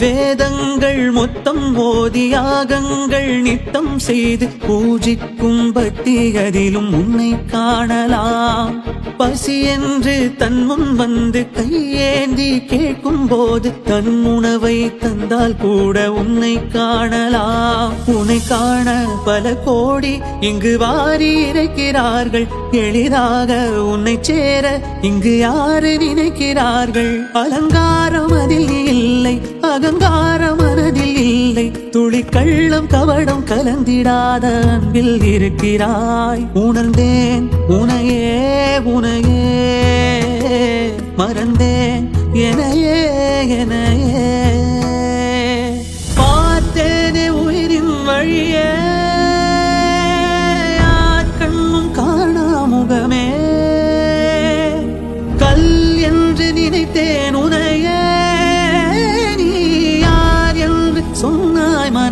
வேதங்கள் மொத்தம் ஓதி யாகங்கள் நித்தம் செய்து பூஜிக்கும் பக்தி அதிலும் உன்னை காணலாம். பசி என்று தன் முன் வந்து கையேந்தி கேட்கும் போது தன் உணவை தந்தால் கூட உன்னை காணலாம். உன்னை காண பல கோடி இங்கு வாரி இறைக்கிறார்கள். எளிதாக உன்னை சேர இங்கு யாரு நினைக்கிறார்கள்? அலங்காரம் உள்ளம் கவடம் கலந்திடாத அன்பில் இருக்கிறாய். உணர்ந்தேன் உனையே உனையே. மறந்தேன் எனையே எனையே பார்த்தேனே உயிரின் வழியே.